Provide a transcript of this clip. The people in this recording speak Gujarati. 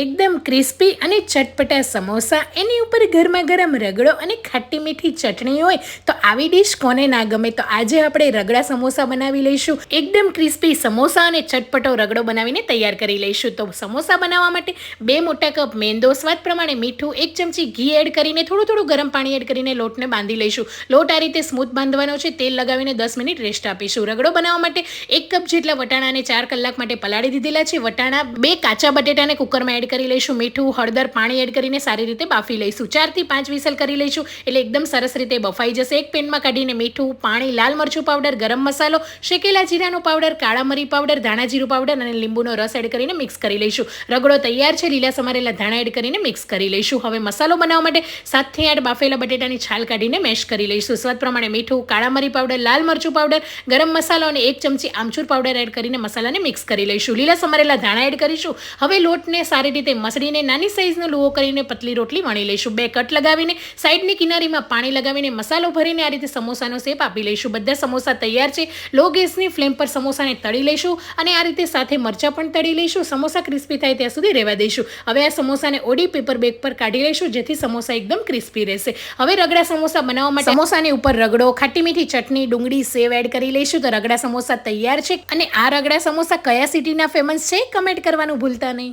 એકદમ ક્રિસ્પી અને ચટપટા સમોસા. એની ઉપર ગરમા ગરમ રગડો અને ખાટી મીઠી ચટણી હોય તો આવી ડીશ કોને ના ગમે? તો આજે આપણે રગડા સમોસા બનાવી લઈશું. એકદમ ક્રિસ્પી સમોસા અને ચટપટો રગડો બનાવીને તૈયાર કરી લઈશું. તો સમોસા બનાવવા માટે બે મોટા કપ મેંદો, સ્વાદ પ્રમાણે મીઠું, એક ચમચી ઘી એડ કરીને થોડું થોડું ગરમ પાણી એડ કરીને લોટને બાંધી લઈશું. લોટ આ રીતે સ્મૂથ બાંધવાનો છે. તેલ લગાવીને દસ મિનિટ રેસ્ટ આપીશું. રગડો બનાવવા માટે એક કપ જેટલા વટાણાને ચાર કલાક માટે પલાળી દીધેલા છે. વટાણા બે કાચા બટેટાને કુકરમાં એડ કરી લઈશું, મીઠું, હળદર, પાણી એડ કરીને સારી રીતે બાફી લઈશું. ચારથી પાંચ વિસલ કરી લઈશું, એટલે એકદમ સરસ રીતે બફાઈ જશે. એક પેનમાં કાઢીને મીઠું, પાણી, લાલ મરચું પાવડર, ગરમ મસાલો, શેકેલા જીરાનો પાવડર, કાળા મરી પાવડર, ધાણા જીરું પાવડર અને લીંબુનો રસ એડ કરીને મિક્સ કરી લઈશું. રગડો તૈયાર છે, લીલા સમારેલા ધાણા એડ કરીને મિક્સ કરી લઈશું. હવે મસાલો બનાવવા માટે સાતથી આઠ બાફેલા બટેટાની છાલ કાઢીને મેશ કરી લઈશું. સ્વાદ પ્રમાણે મીઠું, કાળા મરી પાવડર, લાલ મરચું પાવડર, ગરમ મસાલો અને એક ચમચી આમચૂર પાવડર એડ કરીને મસાલાને મિક્સ કરી લઈશું. લીલા સમારેલા ધાણા એડ કરીશું. હવે લોટને સારી રીતે મસળીને નાની સાઈઝનો લુઓ કરીને પતલી રોટલી વણી લઈશું. બે કટ લગાવીને સાઈડની કિનારીમાં પાણી લગાવીને મસાલો ભરીને આ રીતે સમોસાનો શેપ આપી લઈશું. બધા સમોસા તૈયાર છે. લો ગેસની ફ્લેમ પર સમોસાને તળી લઈશું અને આ રીતે સાથે મરચાં પણ તળી લઈશું. સમોસા ક્રિસ્પી થાય ત્યાં સુધી રહેવા દઈશું. હવે આ સમોસાને ઓડી પેપર બેગ પર કાઢી લઈશું, જેથી સમોસા એકદમ ક્રિસ્પી રહેશે. હવે રગડા સમોસા બનાવવા માટે સમોસાની ઉપર રગડો, ખાટી મીઠી ચટણી, ડુંગળી, સેવ એડ કરી લઈશું. તો રગડા સમોસા તૈયાર છે. અને આ રગડા સમોસા કયા સિટીના ફેમસ છે કમેન્ટ કરવાનું ભૂલતા નહીં.